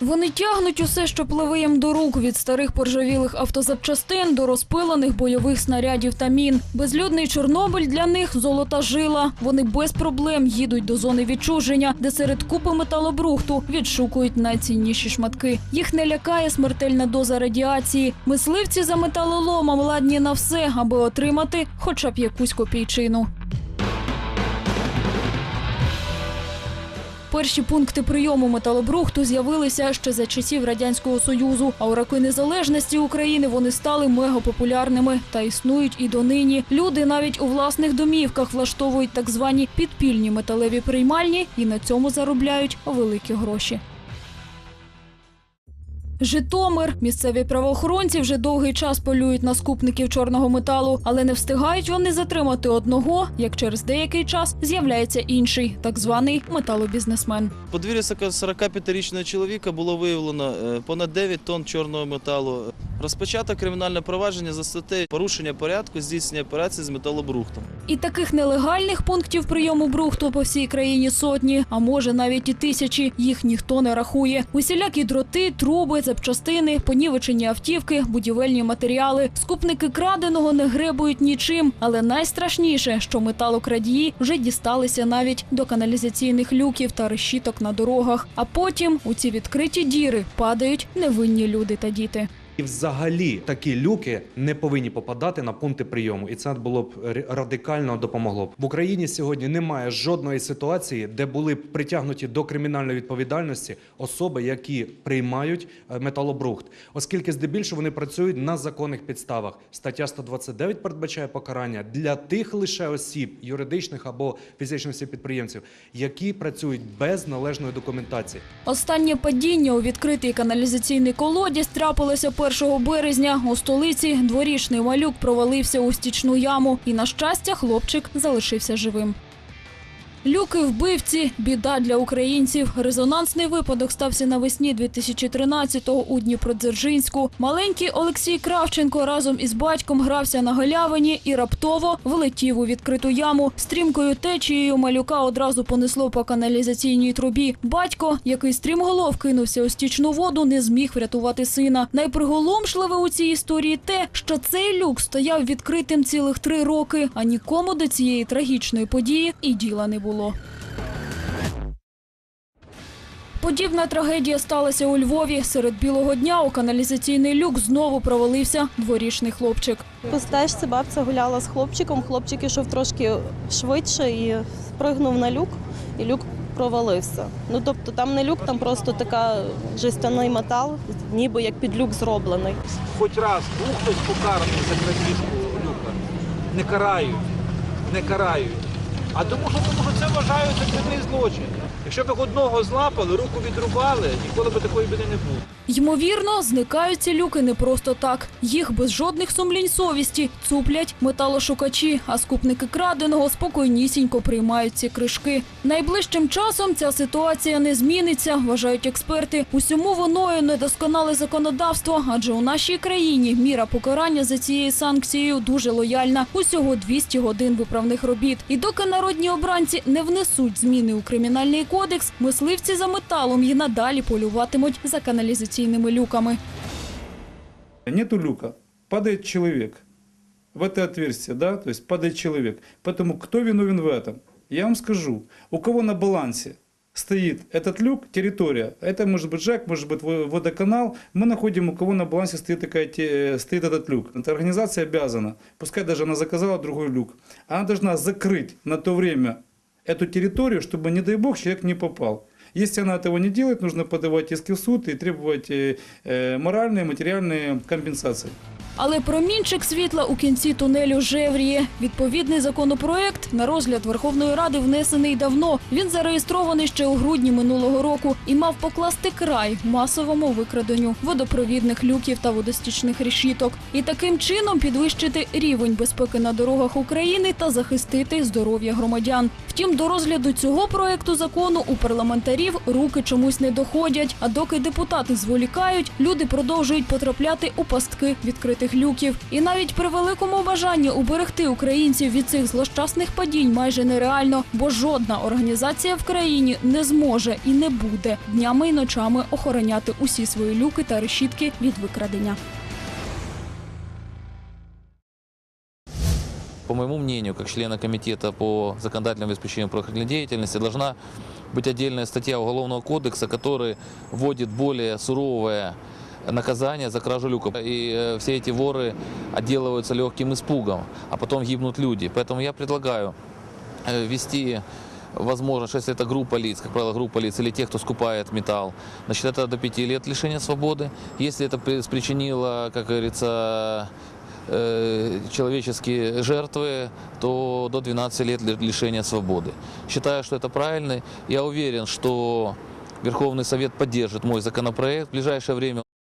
Вони тягнуть усе, що пливе їм до рук від старих поржавілих автозапчастин до розпилених бойових снарядів та мін. Безлюдний Чорнобиль для них золота жила. Вони без проблем їдуть до зони відчуження, де серед купи металобрухту відшукують найцінніші шматки. Їх не лякає смертельна доза радіації. Мисливці за металоломом ладні на все, аби отримати хоча б якусь копійчину. Перші пункти прийому металобрухту з'явилися ще за часів радянського союзу. А у роки незалежності України вони стали мегапопулярними та існують і донині. Люди навіть у власних домівках влаштовують так звані підпільні металеві приймальні і на цьому заробляють великі гроші. Житомир. Місцеві правоохоронці вже довгий час полюють на скупників чорного металу, але не встигають вони затримати одного, як через деякий час з'являється інший, так званий металобізнесмен. Подвір'я подвір'ї 45-річного чоловіка було виявлено е, понад 9 тонн чорного металу. Розпочато кримінальне провадження за статтею порушення порядку здійснення операцій з металобрухтом. І таких нелегальних пунктів прийому брухту по всій країні сотні, а може навіть і тисячі. Їх ніхто не рахує. Усілякі дроти, труби, запчастини, понівечені автівки, будівельні матеріали. Скупники краденого не гребують нічим. Але найстрашніше, що металокрадії вже дісталися навіть до каналізаційних люків та решіток на дорогах. А потім у ці відкриті діри падають невинні люди та діти. І взагалі такі люки не повинні попадати на пункти прийому, і це було б радикально допомогло в Україні. Сьогодні немає жодної ситуації, де були б притягнуті до кримінальної відповідальності особи, які приймають е, металобрухт, оскільки здебільшого вони працюють на законних підставах. Стаття 129 передбачає покарання для тих лише осіб, юридичних або фізичних підприємців, які працюють без належної документації. Останнє падіння у відкритий каналізаційний колодязь трапилося 1 березня. У столиці дворічний малюк провалився у стічну яму, і на щастя, хлопчик залишився живим. Люки вбивці біда для українців. Резонансний випадок стався навесні 2013-го у Дніпродзержинську. Маленький Олексій Кравченко разом із батьком грався на галявині і раптово влетів у відкриту яму. Стрімкою течією малюка одразу понесло по каналізаційній трубі. Батько, який стрімголов кинувся у стічну воду, не зміг врятувати сина. Найприголомшливе у цій історії те, що цей люк стояв відкритим цілих три роки, а нікому до цієї трагічної події і діла не було. Подібна трагедія сталася у Львові. Серед білого дня у каналізаційний люк знову провалився дворічний хлопчик. По стежці бабця гуляла з хлопчиком. Хлопчик ішов трошки швидше і спригнув на люк, і люк провалився. Ну тобто там не люк, там просто така жестяний метал, ніби як під люк зроблений. хоч раз був хтось покараний за крадіжку люка. Не карають, не карають. А тому що, тому що це вважається дрібний злочин. Якщо б одного злапали, руку відрубали, ніколи б такої біди не було. Ймовірно, зникають ці люки не просто так. Їх без жодних сумлінь совісті цуплять металошукачі, а скупники краденого спокійнісінько приймають ці кришки. Найближчим часом ця ситуація не зміниться, вважають експерти. Усьому воною недосконале законодавство, адже у нашій країні міра покарання за цією санкцією дуже лояльна. Усього 200 годин виправних робіт. І доки народні обранці не внесуть зміни у кримінальний кодекс, мисливці за металом і надалі полюватимуть за каналізаційними люками. Нету люка, падает человек в это отверстие, да, то есть падает человек. Поэтому кто виновен в этом? Я вам скажу, у кого на балансе стоит этот люк, территория, это может быть ЖЭК, может быть во- водоканал, мы находим, у кого на балансе стоит, такая, те- стоит этот люк. Эта организация обязана, пускай даже она заказала другой люк, она должна закрыть на то время эту территорию, чтобы, не дай бог, человек не попал. Если она этого не делает, нужно подавать иски в суд и требовать э, э, моральные, материальные компенсации. Але промінчик світла у кінці тунелю жевріє. Відповідний законопроект на розгляд Верховної Ради внесений давно. Він зареєстрований ще у грудні минулого року і мав покласти край масовому викраденню водопровідних люків та водостічних решіток. І таким чином підвищити рівень безпеки на дорогах України та захистити здоров'я громадян. Втім, до розгляду цього проекту закону у парламентарів руки чомусь не доходять. А доки депутати зволікають, люди продовжують потрапляти у пастки відкритих відкритих люків. І навіть при великому бажанні уберегти українців від цих злощасних падінь майже нереально, бо жодна організація в країні не зможе і не буде днями і ночами охороняти усі свої люки та решітки від викрадення. По моему мнению, как члена комитета по законодательному обеспечению правоохранительной деятельности, должна быть отдельная статья Уголовного кодекса, который вводит более суровое наказание за кражу люка. И э, все эти воры отделываются легким испугом, а потом гибнут люди. Поэтому я предлагаю э, ввести возможно, что если это группа лиц, как правило, группа лиц или те, кто скупает металл, значит, это до пяти лет лишения свободы. Если это при- причинило, как говорится, э, человеческие жертвы, то до 12 лет ли- лишения свободы. Считаю, что это правильно. Я уверен, что Верховный Совет поддержит мой законопроект. В ближайшее время